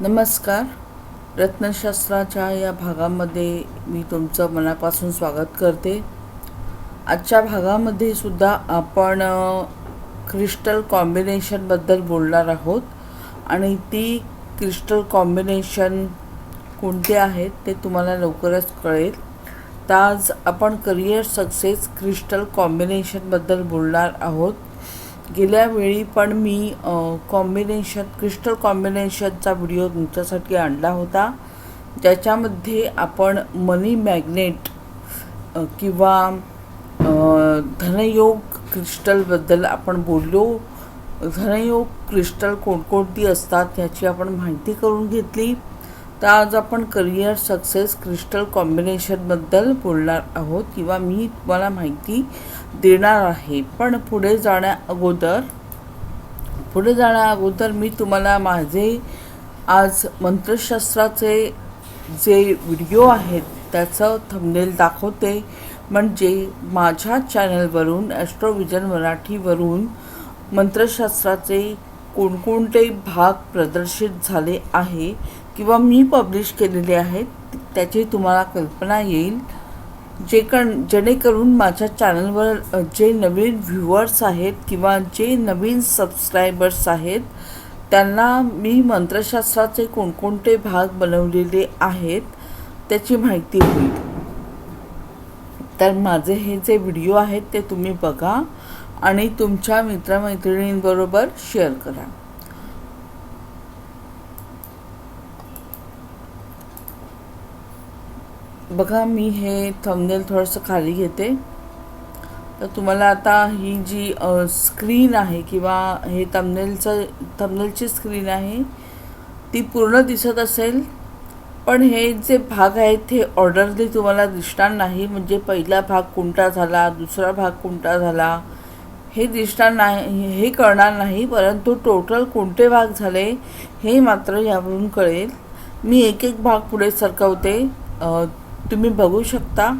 नमस्कार. रत्नशास्त्राच्या या भागामध्ये मी तुमचं मनापासून स्वागत करते. आजच्या भागामध्ये सुद्धा आपण क्रिस्टल कॉम्बिनेशनबद्दल बोलणार आहोत. आणि ती क्रिस्टल कॉम्बिनेशन कोणते आहेत ते तुम्हाला लवकरच कळेल. तर आज आपण करिअर सक्सेस क्रिस्टल कॉम्बिनेशनबद्दल बोलणार आहोत. गेल्या वेळी पण मी कॉम्बिनेशन क्रिस्टल कॉम्बिनेशनचा व्हिडिओ तुमच्यासाठी आणला होता. ज्याच्यामध्ये आपण मनी मॅग्नेट किंवा धनयोग क्रिस्टलबद्दल आपण बोललो. धनयोग क्रिस्टल कोणकोणती असतात ह्याची आपण माहिती करून घेतली. तर आज आपण करिअर सक्सेस क्रिस्टल कॉम्बिनेशनबद्दल बोलणार आहोत किंवा मी तुम्हाला माहिती देणार आहे. पण पुढे जाण्या अगोदर पुढे जाण्या अगोदर मी तुम्हाला माझे आज मंत्रशास्त्राचे जे व्हिडिओ आहेत त्याचं थंबनेल दाखवते. म्हणजे माझ्या चॅनलवरून ॲस्ट्रोविजन मराठीवरून मंत्रशास्त्राचे कोणकोणते भाग प्रदर्शित झाले आहे किंवा मी पब्लिश केलेले आहेत त्याची तुम्हाला कल्पना येईल. जे कण जेणेकरून माझ्या चॅनलवर जे नवीन व्ह्युअर्स आहेत किंवा जे नवीन सबस्क्रायबर्स आहेत त्यांना मी मंत्रशास्त्राचे कोणकोणते भाग बनवलेले आहेत त्याची माहिती होईल. तर माझे हे जे व्हिडिओ आहेत ते तुम्ही बघा आणि तुमच्या मित्रमैत्रिणींबरोबर शेअर करा. बघा मी हे थंबनेल थोडंसं खाली घेते. तर तुम्हाला आता ही जी स्क्रीन आहे किंवा हे थंबनेलचं थंबनेलची स्क्रीन आहे ती पूर्ण दिसत असेल. पण हे जे भाग आहेत हे ऑर्डरली तुम्हाला दिसणार नाही. म्हणजे पहिला भाग कोणता झाला दुसरा भाग कोणता झाला हे दिसणार नाही हे कळणार नाही. परंतु टोटल कोणते भाग झाले हे मात्र यावरून कळेल. मी एक एक भाग पुढे सरकवते. तुम्ही बघू शकता.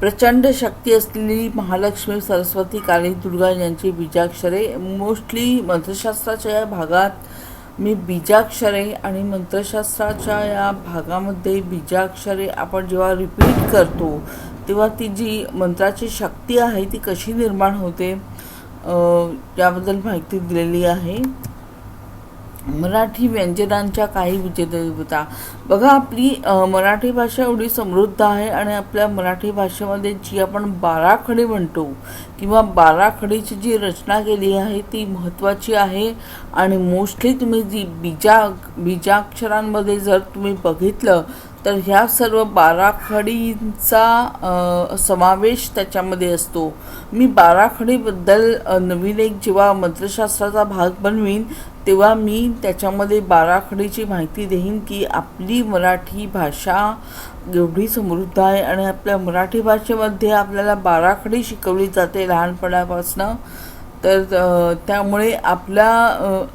प्रचंड शक्ती असलेली महालक्ष्मी सरस्वती काली दुर्गा यांची बीजाक्षरे. मोस्टली मंत्रशास्त्राच्या या भागात मी बीजाक्षरे आणि मंत्रशास्त्राच्या या भागामध्ये बीजाक्षरे आपण जेव्हा रिपीट करतो तेव्हा ती जी मंत्राची शक्ती आहे ती कशी निर्माण होते याबद्दल माहिती दिलेली आहे. मराठी व्यंजनांच्या काही विजेता बघा आपली मराठी भाषा एवढी समृद्ध आहे आणि आपल्या मराठी भाषेमध्ये जी आपण बाराखडी म्हणतो किंवा बाराखडीची जी रचना केली आहे ती महत्त्वाची आहे. आणि मोस्टली तुम्ही जी बीजा बीजाक्षरांमध्ये जर तुम्ही बघितलं तर ह्या सर्व बाराखडींचा समावेश त्याच्यामध्ये असतो. मी बाराखडीबद्दल नवीन एक जेव्हा मंत्रशास्त्राचा भाग बनवीन तेव्हा मी त्याच्यामध्ये बाराखडीची माहिती देईन की आपली मराठी भाषा एवढी समृद्ध आहे आणि आपल्या मराठी भाषेमध्ये आपल्याला बाराखडी शिकवली जाते लहानपणापासनं. तर त्यामुळे आपल्या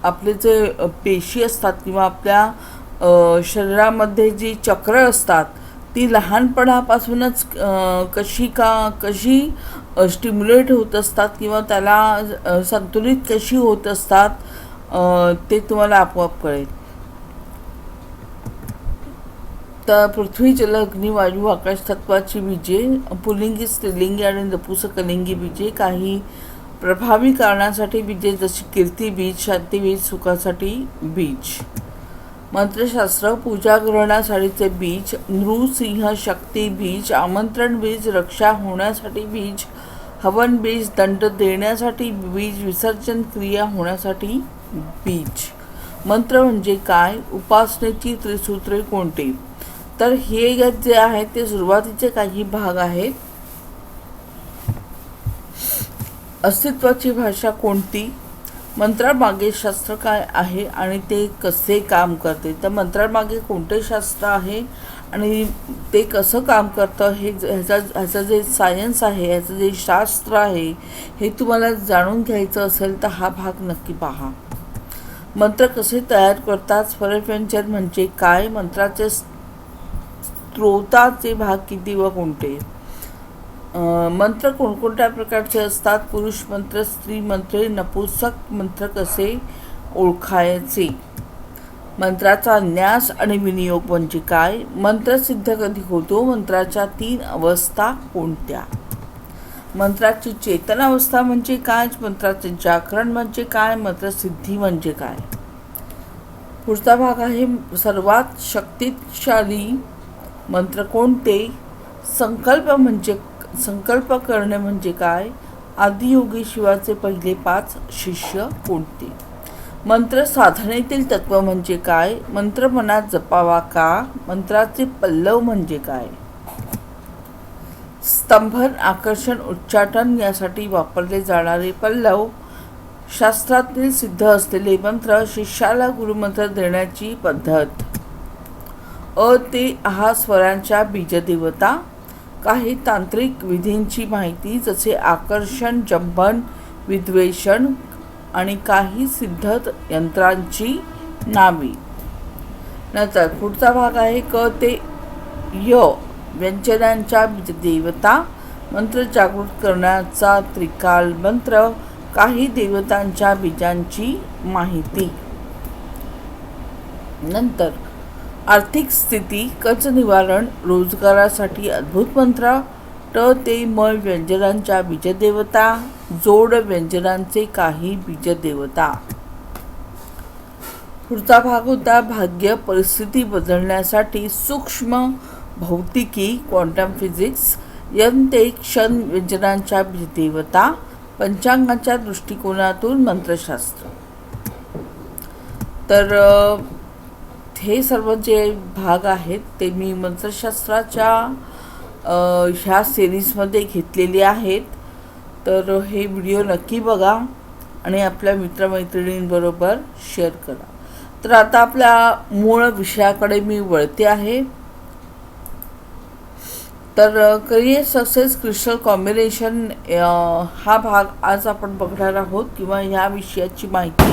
आपले जे पेशी असतात किंवा आपल्या शरीरामध्ये जी चक्र असतात ती लहानपणापासूनच कशी का कशी स्टिम्युलेट होत असतात किंवा त्याला संतुलित कशी होत असतात ते तुम्हाला आपोआप कळेल. तर पृथ्वी जल अग्नी वायू आकाश तत्वाची बीजे पुलिंगी स्त्रीलिंगी आणि नपुसकलिंगी बीजे काही प्रभावी कारणासाठी बीजे जशी कीर्ती बीज शांती बीज सुखासाठी बीज. मंत्रशास्त्र पूजा ग्रहणासाठीचे बीज नृसिंह शक्ती बीज आमंत्रण बीज रक्षा होण्यासाठी बीज हवन बीज दंड देण्यासाठी बीज विसर्जन क्रिया होण्यासाठी बीज. मंत्र म्हणजे काय? उपासनेची त्रिसूत्रे कोणती? तर हे जे आहे ते सुरुवातीचे काही भाग आहेत. अस्तित्वाची भाषा कोणती? मंत्रामागे शास्त्र काय आहे आणि ते कसे काम करते? तर मंत्रामागे कोणते शास्त्र आहे आणि ते कसं काम करतं? हे ज- ह्याचा ह्याचं जे सायन्स आहे ह्याचं जे शास्त्र आहे हे तुम्हाला जाणून घ्यायचं असेल तर हा भाग नक्की पहा. मंत्र कसे तयार करतात? स्वरव्यंजन म्हणजे काय? मंत्राचे स्त्रोताचे भाग किती व कोणते? मंत्र कोणकोणत्या प्रकारचे असतात? पुरुष मंत्र स्त्री मंत्र नपुसक मंत्र कसे ओळखायचे? मंत्राचा न्यास आणि विनियोग म्हणजे काय? मंत्र सिद्ध कधी होतो? मंत्राच्या तीन अवस्था कोणत्या? मंत्राची चेतन अवस्था म्हणजे काय? मंत्राचे जागरण म्हणजे काय? मंत्रसिद्धी म्हणजे काय? पुढचा भाग आहे सर्वात शक्तिशाली मंत्र कोणते? संकल्प म्हणजे संकल्प करणे म्हणजे काय? आदियोगी शिवाचे पहिले पाच शिष्य कोणते? मंत्र साधनेतील तत्व म्हणजे काय? मंत्र मनात जपावा का? मंत्राचे पल्लव म्हणजे काय? स्तंभन आकर्षण उच्चाटन यासाठी वापरले जाणारे पल्लव शास्त्रातील सिद्ध असलेले मंत्र शिष्याला गुरुमंत्र देण्याची पद्धत. अ ते हा स्वरांच्या बीजदेवता काही तांत्रिक विधींची माहिती जसे आकर्षण जंभन विद्वेषण आणि काही सिद्ध यंत्रांची नावी. नंतर पुढचा भाग आहे क ते य व्यंजनांच्या देवता मंत्र जागृत करण्याचा त्रिकाल मंत्र काही देवतांच्या बीजांची माहिती. नंतर आर्थिक स्थिती कर्ज निवारण रोजगारासाठी अद्भुत मंत्र ट ते म व्यंजनांच्या बीजदेवता जोड व्यंजनांचे काही बीजदेवता. पुढचा भाग होता भाग्य परिस्थिती बदलण्यासाठी सूक्ष्म भौतिकी क्वांटम फिजिक्स यंते क्षण व्यंजनांच्या देवता पंचांगाच्या दृष्टिकोनातून मंत्रशास्त्र. तर हे सर्व जे भाग आहेत ते मी मंत्रशास्त्राच्या ह्या सिरीजमध्ये घेतलेले आहेत. तर हे व्हिडिओ नक्की बघा आणि आपल्या मित्रमैत्रिणींबरोबर शेअर करा. तर आता आपल्या मूळ विषयाकडे मी वळते आहे. तर करिअर सक्सेस क्रिस्टल कॉम्बिनेशन हा भाग आज आपण बघणार आहोत किंवा ह्या विषयाची माहिती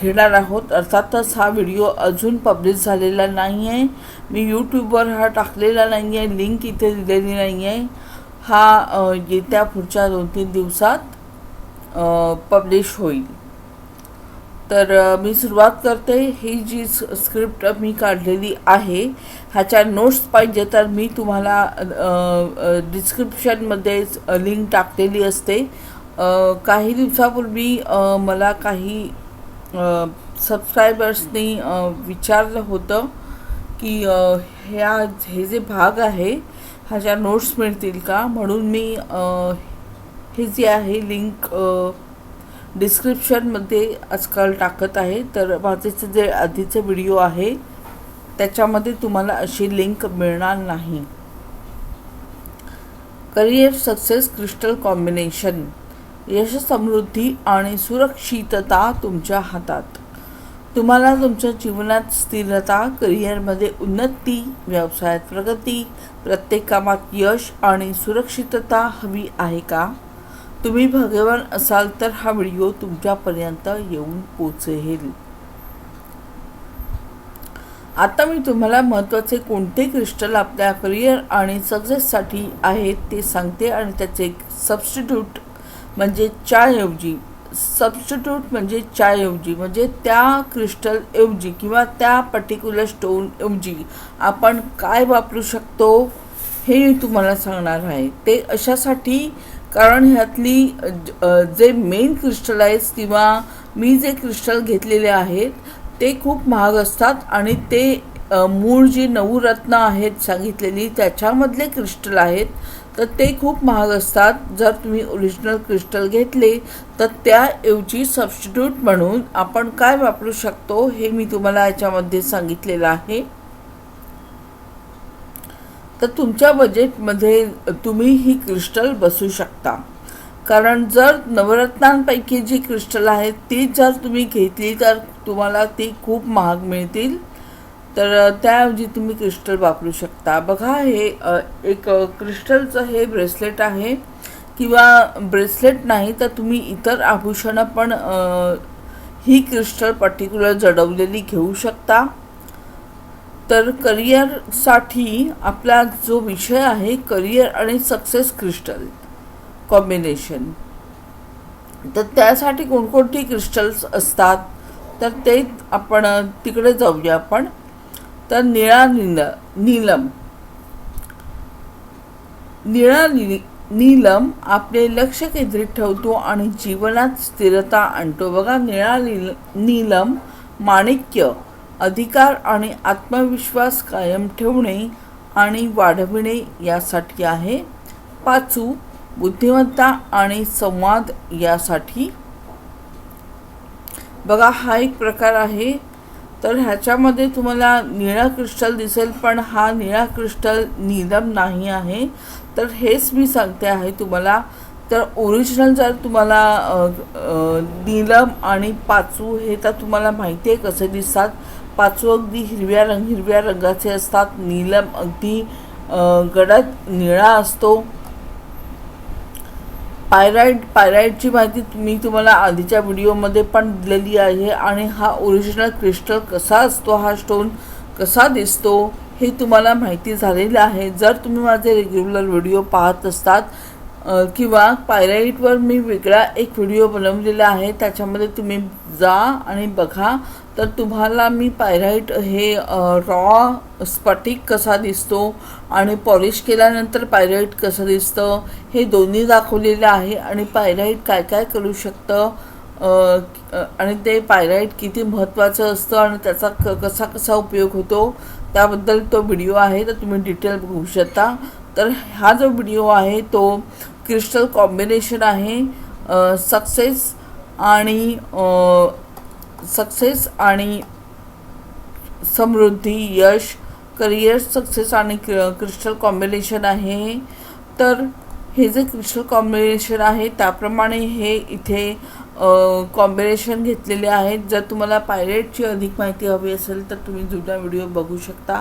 घेणार आहोत. अर्थातच हा व्हिडिओ अजून पब्लिश झालेला नाही आहे मी यूट्यूबवर हा टाकलेला नाही आहे लिंक इथे दिलेली नाही आहे हा येत्या पुढच्या दोन तीन दिवसात पब्लिश होईल. तर मी सुरुवात करते. ही जी स्क्रिप्ट मी काढलेली आहे ह्याच्या नोट्स पाहिजे तर मी तुम्हाला डिस्क्रिप्शनमध्ये लिंक टाकलेली असते. काही दिवसापूर्वी मला काही सबस्क्रायबर्सनी विचारलं होतं की ह्या हे जे भाग आहे ह्याच्या नोट्स मिळतील का? म्हणून मी हे जे आहे लिंक डिस्क्रिप्शनमध्ये आजकाल टाकत आहे. तर माझे जे आधीचे व्हिडिओ आहे त्याच्यामध्ये तुम्हाला अशी लिंक मिळणार नाही. करिअर सक्सेस क्रिस्टल कॉम्बिनेशन यश समृद्धी आणि सुरक्षितता तुमच्या हातात. तुम्हाला तुमच्या जीवनात स्थिरता करिअरमध्ये उन्नती व्यवसायात प्रगती प्रत्येक कामात यश आणि सुरक्षितता हवी आहे का? तुम्ही भगवान असाल तर हा व्हिडिओ तुमच्यापर्यंत येऊन पोचेल. आता मी तुम्हाला महत्त्वाचे कोणते क्रिस्टल आपल्या करिअर आणि सक्सेससाठी आहेत ते सांगते आणि त्याचे सबस्टिट्यूट म्हणजे चाऐवजी सबस्टिट्यूट म्हणजे चाऐवजी म्हणजे त्या क्रिस्टलऐवजी किंवा त्या पर्टिक्युलर स्टोनऐवजी आपण काय वापरू शकतो हे मी तुम्हाला सांगणार आहे. ते अशासाठी कारण ह्यातली जे मेन क्रिस्टलाइज किंवा मी जे क्रिस्टल घेतलेले आहेत ते खूप महाग असतात आणि ते मूळ जी नवरत्न आहेत सांगितलेली त्याच्यामधले क्रिस्टल आहेत तर ते खूप महाग असतात. जर तुम्ही ओरिजिनल क्रिस्टल घेतले तर त्याऐवजी सबस्टिट्यूट म्हणून आपण काय वापरू शकतो हे मी तुम्हाला याच्यामध्ये सांगितलेलं आहे. तर तुमच्या बजेटमध्ये तुम्ही ही क्रिस्टल बसू शकता. कारण जर नवरत्नांपैकी जी क्रिस्टल आहेत ती जर तुम्ही घेतली तर तुम्हाला ती खूप महाग मिळतील. तर त्याऐवजी तुम्ही क्रिस्टल वापरू शकता. बघा हे एक क्रिस्टलचं हे ब्रेसलेट आहे. किंवा ब्रेसलेट नाही तर तुम्ही इतर आभूषणं पण ही क्रिस्टल पर्टिक्युलर जडवलेली घेऊ शकता. तर करिअरसाठी आपला जो विषय आहे करिअर आणि सक्सेस क्रिस्टल कॉम्बिनेशन. तर त्यासाठी कोणकोणती क्रिस्टल्स असतात? तर ते आपण तिकडे जाऊया आपण. तर निळा नील नीलम. निळा नी नीलम आपले लक्ष केंद्रित ठेवतो आणि जीवनात स्थिरता आणतो. बघा निळा नील नीलम माणिक्य अधिकार आणि आत्मविश्वास कायम ठेवणे आणि वाढविणे यासाठी आहे. पाचू बुद्धिमत्ता आणि संवाद यासाठी. बघा हा एक प्रकार आहे. तर ह्याच्यामध्ये तुम्हाला निळा क्रिस्टल दिसेल पण हा निळा क्रिस्टल नीलम नाही आहे. तर हेच मी सांगते आहे तुम्हाला. तर ओरिजिनल जर तुम्हाला नीलम आणि पाचू हे तर तुम्हाला माहिती आहे कसे दिसतात. पाचू अगदी हिरव्या रंग हिरव्या रंगाचे असतात. नीलम अगदी गडद निळा असतो. पायराईट पायराईटची माहिती मी तुम्हाला आधीच्या व्हिडिओमध्ये पण दिलेली आहे आणि हा ओरिजिनल क्रिस्टल कसा असतो हा स्टोन कसा दिसतो हे तुम्हाला माहिती झालेलं आहे. जर तुम्ही माझे रेग्युलर व्हिडिओ पाहत असतात किंवा पायराईटवर मी वेगळा एक व्हिडिओ बनवलेला आहे त्याच्यामध्ये तुम्ही जा आणि बघा तर तुम्हाला मी पायराईट हे रॉ स्फटिक कसा दिसतो आणि पॉलिश केल्यानंतर पायराईट कसं दिसतं हे दोन्ही दाखवलेलं आहे आणि पायराईट काय काय करू शकतं आणि ते पायराईट किती महत्त्वाचं असतं आणि त्याचा क कसा कसा उपयोग होतो त्याबद्दल तो व्हिडिओ आहे तर तुम्ही डिटेल बघू शकता. तर हा जो व्हिडिओ आहे तो क्रिस्टल कॉम्बिनेशन आहे सक्सेस आणि सक्सेस आणि समृद्धी यश करिअर सक्सेस आणि क्रिस्टल कॉम्बिनेशन आहे. तर हे जे क्रिस्टल कॉम्बिनेशन आहे त्याप्रमाणे हे इथे कॉम्बिनेशन घेतलेले आहेत. जर तुम्हाला पायरेटची अधिक माहिती हवी असेल तर तुम्ही जुना व्हिडिओ बघू शकता.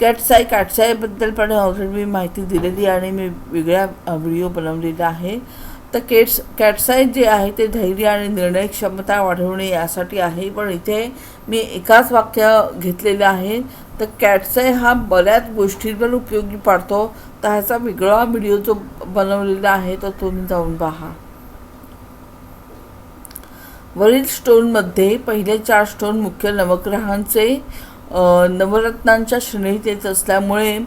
कॅटसाय कॅटसायबद्दल पण ऑलरेडी मी माहिती दिलेली आणि मी वेगळ्या व्हिडिओ बनवलेला आहे. तर केट्स कॅटसाईज जे आहे ते धैर्य आणि निर्णय क्षमता वाढवणे यासाठी आहे. पण इथे मी एकाच वाक्य घेतलेलं आहे. तर कॅटसाय हा बऱ्याच गोष्टींवर उपयोगी पडतो. तर ह्याचा वेगळा व्हिडिओ जो बनवलेला आहे तो तुम्ही जाऊन पहा. वरील स्टोनमध्ये पहिले चार स्टोन मुख्य नवग्रहांचे नवरत्नांच्या श्रेणीत येत असल्यामुळे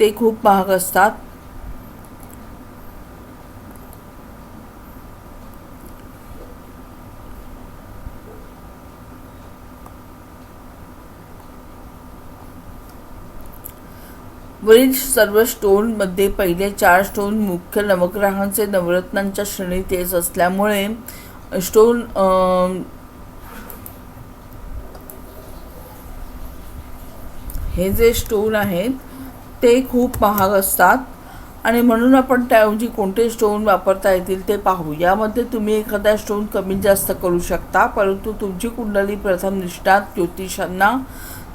ते खूप महाग असतात. वरील सर्व स्टोनमध्ये पहिले चार स्टोन मुख्य नवग्रहांचे नवरत्नांच्या श्रेणीत येत असल्यामुळे स्टोन हे जे स्टोन आहेत ते खूप महाग असतात. आणि म्हणून आपण त्याऐवजी कोणते स्टोन वापरता येतील ते पाहू. यामध्ये तुम्ही एखादा स्टोन कमी जास्त करू शकता परंतु तुमची कुंडली प्रथम निष्ठात ज्योतिषांना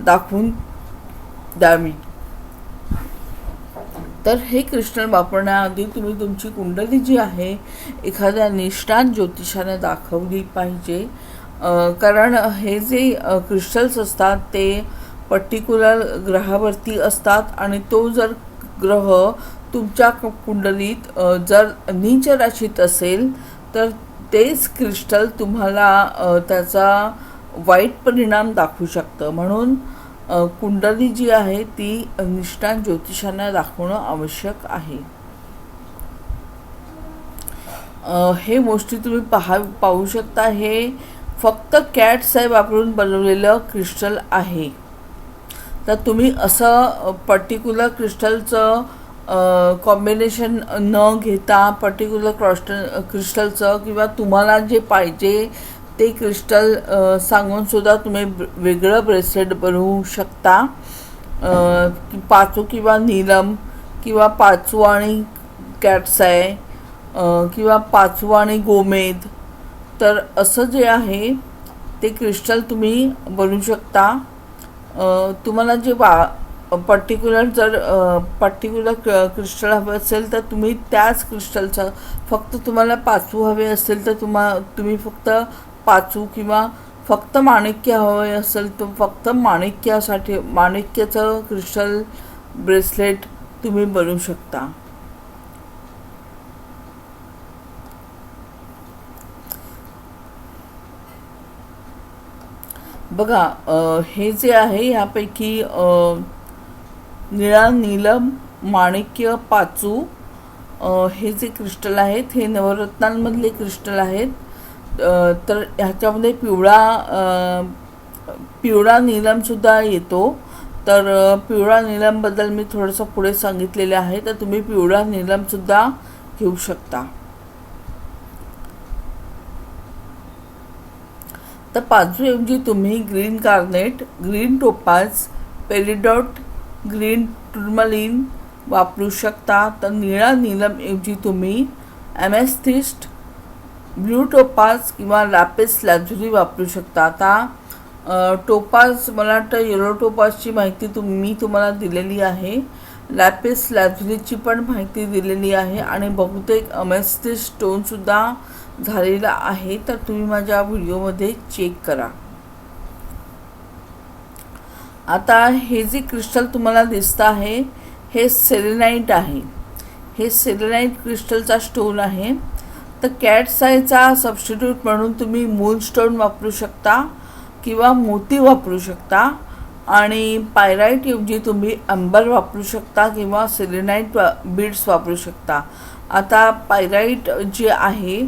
दाखवून द्यावी. तर हे क्रिस्टल वापरण्याआधी तुम्ही तुमची कुंडली जी आहे एखाद्या निष्ठात ज्योतिषाने दाखवली पाहिजे. कारण हे जे क्रिस्टल्स असतात ते पर्टिक्युलर ग्रहावरती असतात आणि तो जर ग्रह तुमच्या कुंडलीत जर नीच राशीत असेल तर तेच क्रिस्टल तुम्हाला त्याचा वाईट परिणाम दाखवू शकतं. म्हणून कुंडली जी आहे ती निष्ठान ज्योतिषांना दाखवणं आवश्यक आहे. हे गोष्टी तुम्ही पहा पाहू शकता हे फक्त कॅट साहेब वापरून बनवलेलं क्रिस्टल आहे. तर तुम्ही असं पर्टिक्युलर क्रिस्टलचं कॉम्बिनेशन न घेता पर्टिक्युलर क्रॉस्टल क्रिस्टलचं किंवा तुम्हाला जे पाहिजे ते क्रिस्टल सांगूनसुद्धा तुम्ही वेगळं ब्रेसलेट बनवू शकता. पाचू किंवा नीलम किंवा पाचू आणि कॅटसाय आहे. किंवा पाचू आणि गोमेद. तर असं जे आहे ते क्रिस्टल तुम्ही बनवू शकता. तुम्हाला जे वा पर्टिक्युलर जर पर्टिक्युलर क्रिस्टल हवं असेल तर तुम्ही त्याच क्रिस्टलचं फक्त तुम्हाला पाचू हवे असेल तर तुम्हा तुम्ही फक्त पाचू किंवा फक्त माणिक्य हवे असेल तर फक्त माणिक्यासाठी माणिक्याचं क्रिस्टल ब्रेसलेट तुम्ही बनवू शकता. बघा हे जे आहे ह्यापैकी निळा नीलम माणिक्य पाचू हे जे क्रिस्टल आहेत हे नवरत्नांमधले क्रिस्टल आहेत. तर ह्याच्यामध्ये पिवळा पिवळा नीलमसुद्धा येतो. तर पिवळा नीलमबद्दल मी थोडंसं पुढे सांगितलेले आहे तर तुम्ही पिवळा नीलमसुद्धा घेऊ शकता. तर पाचवीऐवजी तुम्ही green garnet green topaz peridot green tourmaline वापरू शकता. तर निळा नीलमऐवजी तुम्ही ॲमेस्थिस्ट ब्ल्यू टोपाज किंवा लॅपिस लॅझुरी वापरू शकता. आता टोपाज मला वाटतं येलो टोपाजची माहिती तुम मी तुम्हाला दिलेली आहे. लॅपिस लॅझुरीची पण माहिती दिलेली आहे आणि बहुतेक अमेस्थिस स्टोनसुद्धा झालेला आहे तर तुम्ही माझ्या व्हिडिओमध्ये चेक करा. आता हे जे क्रिस्टल तुम्हाला दिसतं आहे हे सेलेनाईट आहे. हे सेलेनाईट क्रिस्टलचा स्टोन आहे. तर कॅट सायचा सबस्टिट्यूट म्हणून तुम्ही मूनस्टोन वापरू शकता किंवा मोती वापरू शकता. आणि पायराईटऐवजी तुम्ही अंबर वापरू शकता किंवा सेलेनाईट वा बीड्स वापरू शकता. आता पायराईट जे आहे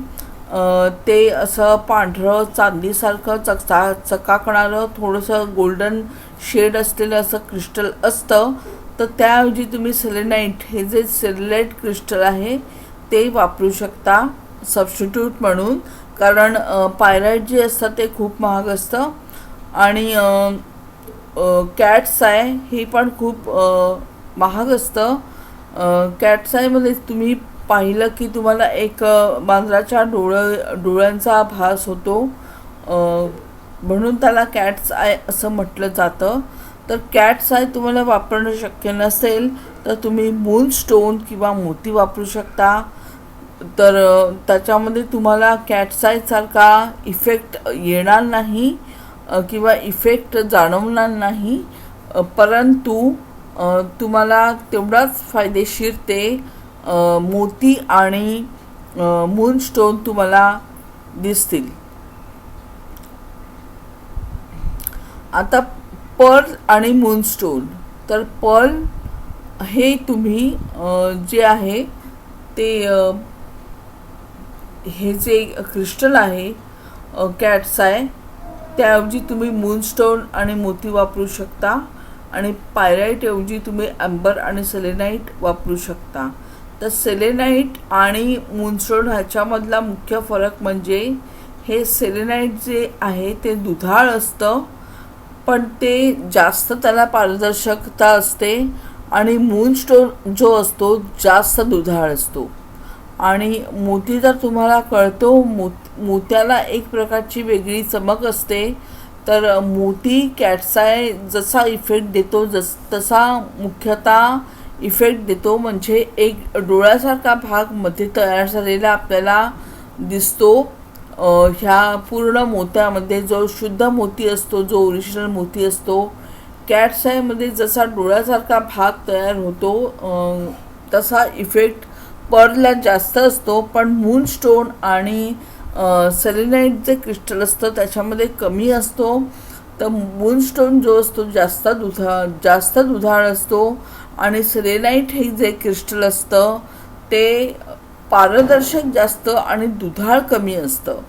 ते असं पांढरं चांदीसारखं चकचा चकाकणारं थोडंसं गोल्डन शेड असलेलं असं क्रिस्टल असतं तर त्याऐवजी तुम्ही सेलेनाईट हे जे सेलेनाईट क्रिस्टल आहे ते वापरू शकता. सबस्टिट्यूट म्हणून कारण पायराईट जे असतं ते खूप महाग असतं. आणि कॅट्स आहे हे पण खूप महाग असतं. कॅट्सायमध्ये म्हणजे तुम्ही पाहिलं की तुम्हाला एक मांजराच्या डोळं डोळ्यांचा भास होतो. म्हणून त्याला कॅट्स आय असं म्हटलं जातं. तर कॅट्स आय तुम्हाला वापरणं शक्य नसेल तर तुम्ही मून स्टोन किंवा मोती वापरू शकता. तर त्याच्यामध्ये तुम्हाला कॅटसायसारखा इफेक्ट येणार नाही किंवा इफेक्ट जाणवणार नाही परंतु तुम्हाला तेवढाच फायदेशीर ते मोती आणि मून स्टोन तुम्हाला दिसतील. आता पर्ल आणि मूनस्टोन तर पर्ल हे तुम्ही जे आहे ते हे जे क्रिस्टल आहे कॅट्स आहे त्याऐवजी तुम्ही मूनस्टोन आणि मोती वापरू शकता आणि पायराईटऐवजी तुम्ही अंबर आणि सेलेनाईट वापरू शकता. तर सेलेनाईट आणि मूनस्टोन ह्याच्यामधला मुख्य फरक म्हणजे हे सेलेनाईट जे आहे ते दुधाळ असतं पण ते जास्त त्याला पारदर्शकता असते आणि मूनस्टोन जो असतो जास्त दुधाळ असतो. आणि मोती तर तुम्हाला कळतो मोत मोत्याला एक प्रकारची वेगळी चमक असते. तर मोती कॅटसाय जसा इफेक्ट देतो जस तसा मुख्यतः इफेक्ट देतो. म्हणजे एक डोळ्यासारखा भागमध्ये तयार झालेला आपल्याला दिसतो. ह्या पूर्ण मोत्यामध्ये जो शुद्ध मोती असतो जो ओरिजिनल मोती असतो कॅटसायमध्ये जसा डोळ्यासारखा भाग तयार होतो तसा इफेक्ट पर्लला जास्त असतो पण मून स्टोन आणि सेलिनाईट जे क्रिस्टल असतं त्याच्यामध्ये कमी असतो. तर मून स्टोन जो असतो जास्त दुधा जास्त दुधाळ असतो आणि सेलेनाईट हे जे क्रिस्टल असतं ते पारदर्शक जास्त आणि दुधाळ कमी असतं.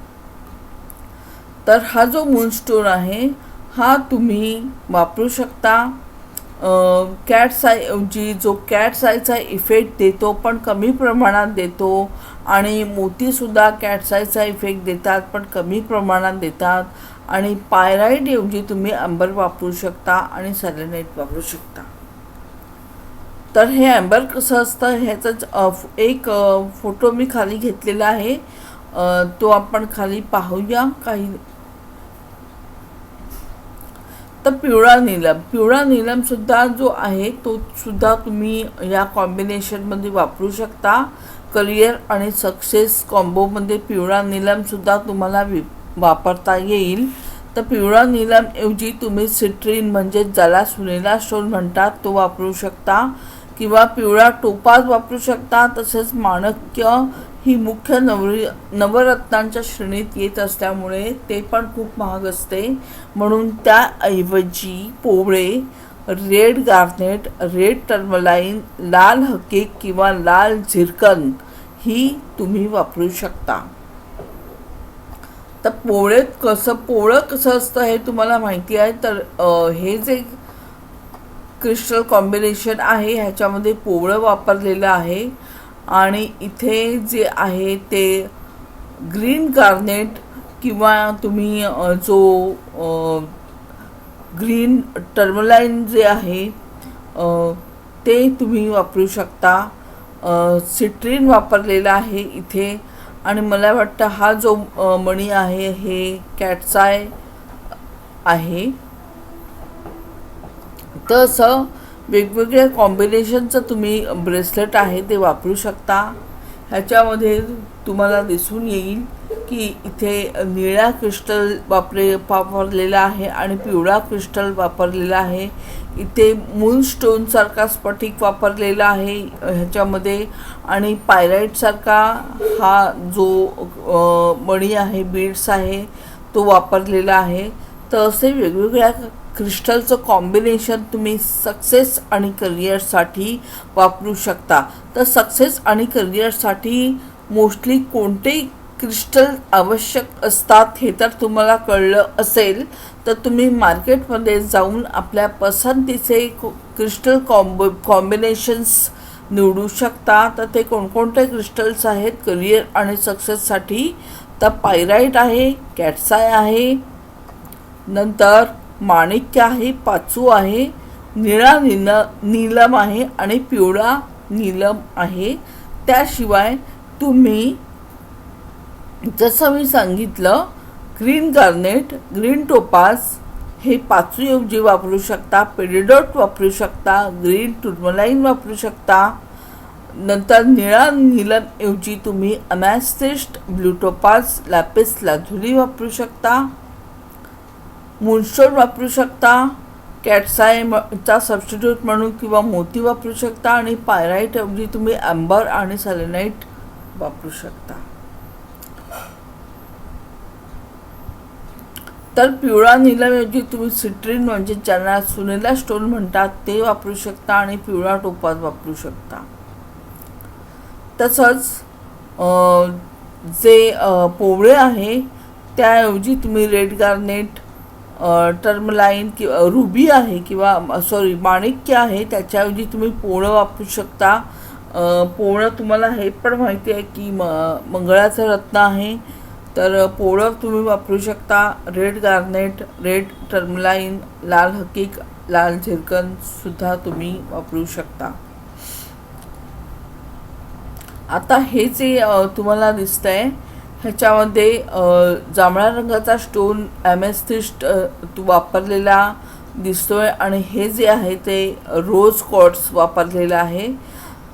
तर हा जो मूनस्टोन आहे हा तुम्ही वापरू शकता. कॅट जी जो कॅट सायचा इफेक्ट देतो पण कमी प्रमाणात देतो. आणि मोतीसुद्धा कॅट सायचा इफेक्ट देतात पण कमी प्रमाणात देतात. आणि पायराईटऐवजी तुम्ही अंबर वापरू शकता आणि सॅलेनाईट वापरू शकता. तर हे अँबर कसं असतं? ह्याचाच एक फोटो मी खाली घेतलेला आहे. तो आपण खाली पाहूया. काही तर पिवळा नीलम. पिवळा नीलमसुद्धा जो आहे तो सुद्धा तुम्ही या कॉम्बिनेशनमध्ये वापरू शकता. करिअर आणि सक्सेस कॉम्बोमध्ये पिवळा निलमसुद्धा तुम्हाला वि वापरता येईल. तर पिवळा नीलम ऐवजी तुम्ही सिट्रीन म्हणजे ज्याला सुनेला स्टोन म्हणतात तो वापरू शकता. किंवा पिवळा टोपाज वापरू शकता. तसेच माणक्य ही मुख्य नवरी नवरत्नांच्या श्रेणीत येत असल्यामुळे ते पण खूप महाग असते. म्हणून त्याऐवजी पोवळे रेड गार्नेट रेड टर्मलाईन लाल हकीक किंवा लाल झिरकन ही तुम्ही वापरू शकता. तर पोळेत कसं पोळं कसं असतं हे तुम्हाला माहिती आहे. तर हे जे क्रिस्टल कॉम्बिनेशन आहे ह्याच्यामध्ये पोवळं वापरलेलं आहे. आणि इथे जे आहे ते ग्रीन गार्नेट किंवा तुम्ही जो ग्रीन टर्मलाईन जे आहे ते तुम्ही वापरू शकता. सिट्रीन वापरलेला आहे इथे. आणि मला वाटतं हा जो मणी आहे हे कॅटसाय आहे. तसं वेगवेगळ्या कॉम्बिनेशनचं तुम्ही ब्रेसलेट आहे ते वापरू शकता. ह्याच्यामध्ये तुम्हाला दिसून येईल की इथे निळा क्रिस्टल वापरे वापरलेला आहे आणि पिवळा क्रिस्टल वापरलेला आहे. इथे मूनस्टोनसारखा स्फटिक वापरलेला आहे ह्याच्यामध्ये आणि पायराईटसारखा हा जो मणी आहे बीड्स आहे तो वापरलेला आहे. तर असे वेगवेगळ्या क्रिस्टलचं कॉम्बिनेशन तुम्ही सक्सेस आणि करिअरसाठी वापरू शकता. तर सक्सेस आणि करिअरसाठी मोस्टली कोणते क्रिस्टल आवश्यक असतात हे तर तुम्हाला कळलं असेल. तर तुम्ही मार्केटमध्ये जाऊन आपल्या पसंतीचे क्रिस्टल कॉम्ब कॉम्बिनेशन्स निवडू शकता. तर ते कोणकोणते क्रिस्टल्स आहेत? करिअर आणि सक्सेससाठी तर पायराईट आहे कॅटसाय आहे नंतर माणिक्य आहे पाचू आहे निळा नील नीलम आहे आणि पिवळा नीलम आहे. त्याशिवाय तुम्ही जसं मी सांगितलं ग्रीन गार्नेट ग्रीन टोपास हे पाचूऐवजी वापरू शकता पेडिडॉट वापरू शकता ग्रीन टुर्मलाईन वापरू शकता. नंतर निळा नीलमऐवजी तुम्ही अमॅस्टेस्ट ब्लूटोपास लॅपिस लाझुली वापरू शकता. मूनस्टोन वापरू शकता कॅटसायचा सबस्टिट्यूट म्हणून किंवा मोती वापरू शकता आणि पायराईट ऐवजी तुम्ही अँबर आणि सॅलेनाईट वापरू शकता. तर पिवळा निलमऐवजी तुम्ही सिट्रीन म्हणजे ज्यांना सुनेला स्टोन म्हणतात ते वापरू शकता आणि पिवळा टोपात वापरू शकता. तसंच जे पोवळे आहे त्याऐवजी तुम्ही रेड गार्नेट टर्मलाईन किंवा रुबी आहे किंवा सॉरी माणिक्य आहे त्याच्याऐवजी तुम्ही पोळं वापरू शकता. पोळं तुम्हाला हे पण माहिती आहे की म मंगळाचं रत्न आहे. तर पोळं तुम्ही वापरू शकता. रेड गार्नेट रेड टर्मलाईन लाल हकीक लाल झिरकनसुद्धा तुम्ही वापरू शकता. आता हे जे तुम्हाला दिसतं आहे ह्याच्यामध्ये जांभळ्या रंगाचा स्टोन ॲमेस्थिस्ट तू वापरलेला दिसतोय आणि हे जे आहे ते रोज कॉट्स वापरलेलं आहे.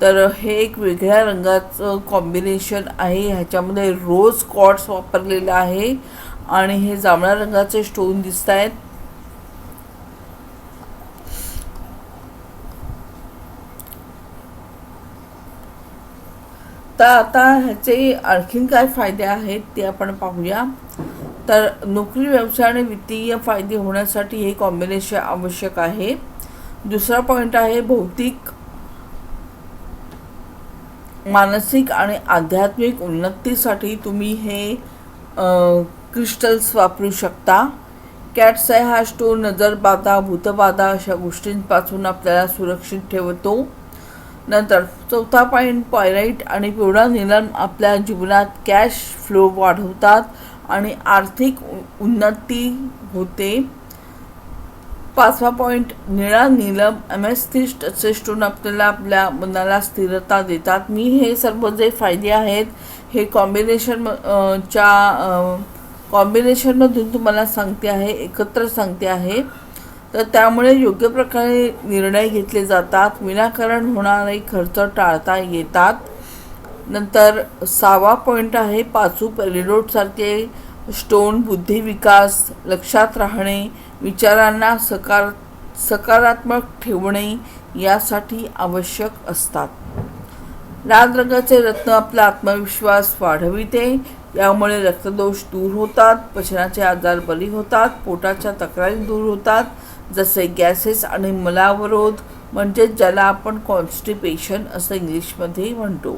तर हे एक वेगळ्या रंगाचं कॉम्बिनेशन आहे. ह्याच्यामध्ये रोज कॉट्स वापरलेलं आहे आणि हे जांभळ्या रंगाचे स्टोन दिसत आहेत तर आता ह्याचे आणखीन काय फायदे आहेत ते आपण पाहूया. तर नोकरी व्यवसाय आणि वित्तीय फायदे होण्यासाठी हे कॉम्बिनेशन आवश्यक आहे. दुसरा पॉईंट आहे भौतिक मानसिक आणि आध्यात्मिक उन्नतीसाठी तुम्ही हे क्रिस्टल्स वापरू शकता. कॅट्साय हा स्टोन नजरबाधा भूतबाधा अशा गोष्टींपासून आपल्याला सुरक्षित ठेवतो. नंतर चौथा पॉईंट पॉयराईट आणि पिवळा निलम आपल्या जीवनात कॅश फ्लो वाढवतात आणि आर्थिक उन्नती होते. पाचवा पॉईंट निळा नीलम अमेस्थिस्ट असे आपल्याला आपल्या मनाला स्थिरता देतात. मी हे सर्व जे फायदे आहेत हे कॉम्बिनेशन च्या कॉम्बिनेशनमधून तुम्हाला सांगते आहे एकत्र सांगते आहे. तर त्यामुळे योग्य प्रकारे निर्णय घेतले जातात. विनाकारण होणारे खर्च टाळता येतात. नंतर सहावा पॉईंट आहे पाचू पेरिडोटसारखे स्टोन बुद्धिविकास लक्षात राहणे विचारांना सकार सकारात्मक ठेवणे यासाठी आवश्यक असतात. लाल रंगाचे रत्न आपला आत्मविश्वास वाढविते. यामुळे रक्तदोष दूर होतात पचनाचे आजार बरी होतात पोटाच्या तक्रारी दूर होतात. जसे गॅसेस आणि मलावरोध म्हणजेच ज्याला आपण कॉन्स्टिपेशन असं इंग्लिशमध्ये म्हणतो.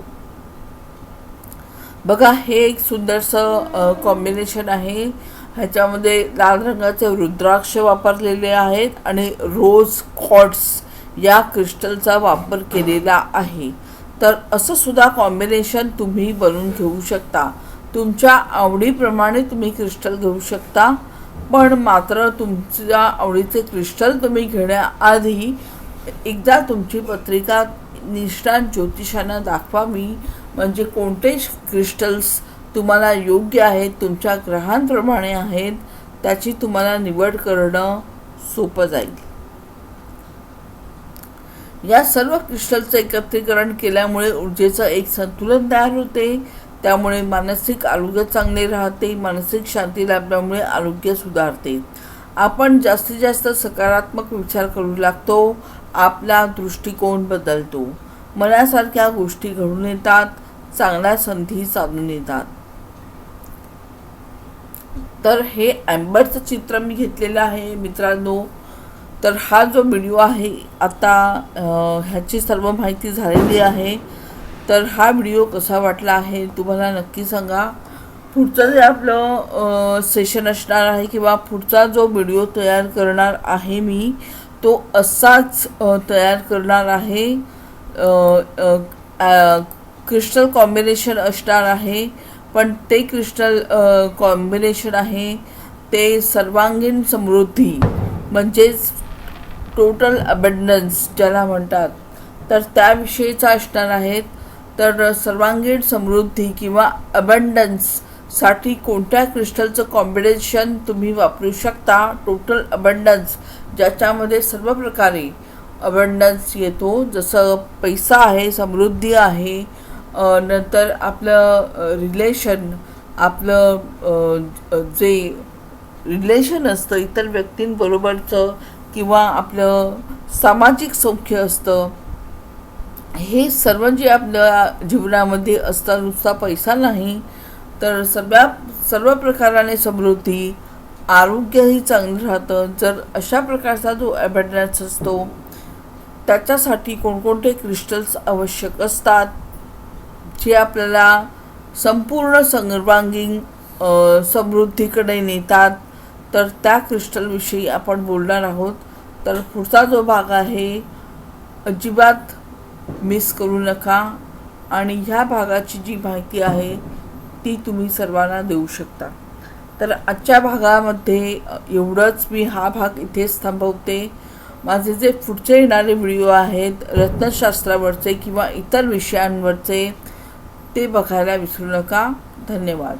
बघा हे एक सुंदरसं कॉम्बिनेशन आहे. ह्याच्यामध्ये लाल रंगाचे रुद्राक्ष वापरलेले आहेत आणि रोज कॉट्स या क्रिस्टलचा वापर केलेला आहे. तर असं सुद्धा कॉम्बिनेशन तुम्ही बनवून घेऊ शकता. तुमच्या आवडीप्रमाणे तुम्ही क्रिस्टल घेऊ शकता. पण मात्र तुमच्या आवडीचे क्रिस्टल तुम्ही घेण्याआधी एकदा तुमची पत्रिका निष्ठान ज्योतिषांना दाखवावी म्हणजे कोणते क्रिस्टल्स तुम्हाला योग्य आहेत तुमच्या ग्रहांप्रमाणे आहेत त्याची तुम्हाला निवड करणं सोपं जाईल. या सर्व क्रिस्टलचं एकत्रीकरण केल्यामुळे ऊर्जेचं एक संतुलन तयार होते. त्यामुळे मानसिक आरोग्य चांगले राहते मानसिक शांती लाभल्यामुळे आरोग्य सुधारते. आपण जास्तीत जास्त सकारात्मक विचार करू लागतो आपला दृष्टिकोन बदलतो. मनासारख्या गोष्टी घडून येतात चांगल्या संधी चालून येतात. तर हे ॲम्बरचं चित्र मी घेतलेलं आहे मित्रांनो. तर हा जो व्हिडिओ आहे आता ह्याची सर्व माहिती झालेली आहे. तर हा व्हिडिओ कसा वाटला आहे तुम्हाला नक्की सांगा. पुढचं जे आपलं सेशन असणार आहे किंवा पुढचा जो व्हिडिओ तयार करणार आहे मी तो असाच तयार करणार आहे. क्रिस्टल कॉम्बिनेशन असणार आहे पण ते क्रिस्टल कॉम्बिनेशन आहे ते सर्वांगीण समृद्धी म्हणजेच टोटल अबंडन्स ज्याला म्हणतात. तर त्याविषयीचा असणार आहेत तर सर्वांगीण समृद्धी किंवा अबंडन्ससाठी कोणत्या क्रिस्टलचं कॉम्बिनेशन तुम्ही वापरू शकता? टोटल अबंडन्स ज्याच्यामध्ये सर्व प्रकारे अबंडन्स येतो. जसं पैसा आहे समृद्धी आहे नंतर आपलं रिलेशन आपलं जे रिलेशन असतं इतर व्यक्तींबरोबरचं किंवा आपलं सामाजिक सौख्य असतं हे सर्व जे आपल्या जीवनामध्ये असता नुसता पैसा नाही तर सगळ्या सर्व प्रकाराने समृद्धी आरोग्यही चांगलं राहतं. जर अशा प्रकारचा जो ॲबंडन्स असतो त्याच्यासाठी कोणकोणते क्रिस्टल्स आवश्यक असतात जे आपल्याला संपूर्ण सर्वांगीण समृद्धीकडे नेतात तर त्या क्रिस्टलविषयी आपण बोलणार आहोत. तर पुढचा जो भाग आहे अजिबात मिस करू नका. आणि ह्या भागाची जी माहिती आहे ती तुम्ही सर्वांना देऊ शकता. तर आजच्या भागामध्ये एवढंच. मी हा भाग इथेच थांबवते. माझे जे पुढचे येणारे व्हिडिओ आहेत रत्नशास्त्रावरचे किंवा इतर विषयांवरचे ते बघायला विसरू नका. धन्यवाद.